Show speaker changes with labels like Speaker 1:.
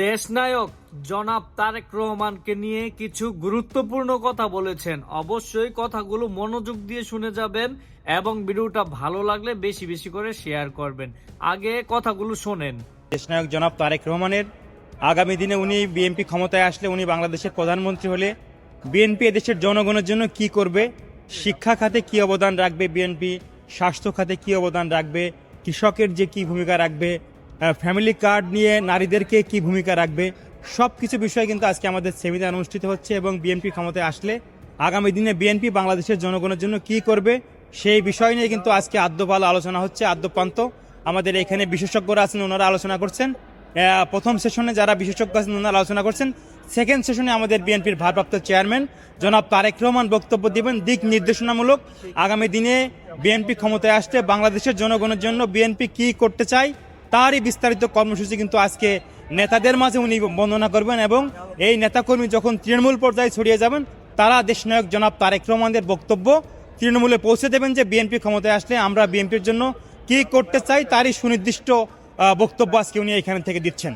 Speaker 1: দেশনায়ক জনাব তারেক রহমানকে নিয়ে কিছু গুরুত্বপূর্ণ কথা বলেছেন। অবশ্যই কথাগুলো মনোযোগ দিয়ে শুনে যাবেন এবং ভিডিওটা ভালো লাগলে বেশি বেশি করে শেয়ার করবেন। আগে কথাগুলো শোনেন।
Speaker 2: দেশনায়ক জনাব তারেক রহমানের আগামী দিনে উনি বিএনপি ক্ষমতায় আসলে উনি বাংলাদেশের প্রধানমন্ত্রী হলে বিএনপি এদেশের জনগণের জন্য কি করবে? শিক্ষা খাতে কি অবদান রাখবে বিএনপি? স্বাস্থ্য খাতে কি অবদান রাখবে? কৃষকের যে কি ভূমিকা রাখবে? ফ্যামিলি কার্ড নিয়ে নারীদেরকে কি ভূমিকা রাখবে? সব কিছু বিষয় কিন্তু আজকে আমাদের সেমিনার অনুষ্ঠিত হচ্ছে এবং বিএনপি ক্ষমতায় আসলে আগামী দিনে বিএনপি বাংলাদেশের জনগণের জন্য কি করবে সেই বিষয় নিয়ে কিন্তু আজকে আদ্যপাল আলোচনা হচ্ছে, আদ্যপান্ত। আমাদের এখানে বিশেষজ্ঞরা আছেন, ওনারা আলোচনা করছেন। প্রথম সেশনে যারা বিশেষজ্ঞ আছেন, ওনারা আলোচনা করছেন। সেকেন্ড সেশনে আমাদের বিএনপির ভারপ্রাপ্ত চেয়ারম্যান জনাব তারেক রহমান বক্তব্য দিবেন, দিক নির্দেশনামূলক। আগামী দিনে বিএনপি ক্ষমতায় আসতে বাংলাদেশের জনগণের জন্য বিএনপি কি করতে চায় তারই বিস্তারিত কর্মসূচি কিন্তু আজকে নেতাদের মাঝে উনি বর্ণনা করবেন এবং এই নেতাকর্মী যখন তৃণমূল পর্যায়ে ছড়িয়ে যাবেন, তারা দেশনায়ক জনাব তারেক রহমানদের বক্তব্য তৃণমূলে পৌঁছে দেবেন যে বিএনপি ক্ষমতায় আসলে আমরা বিএনপির জন্য কি করতে চাই, তারই সুনির্দিষ্ট বক্তব্য আজকে উনি এখানে থেকে দিচ্ছেন।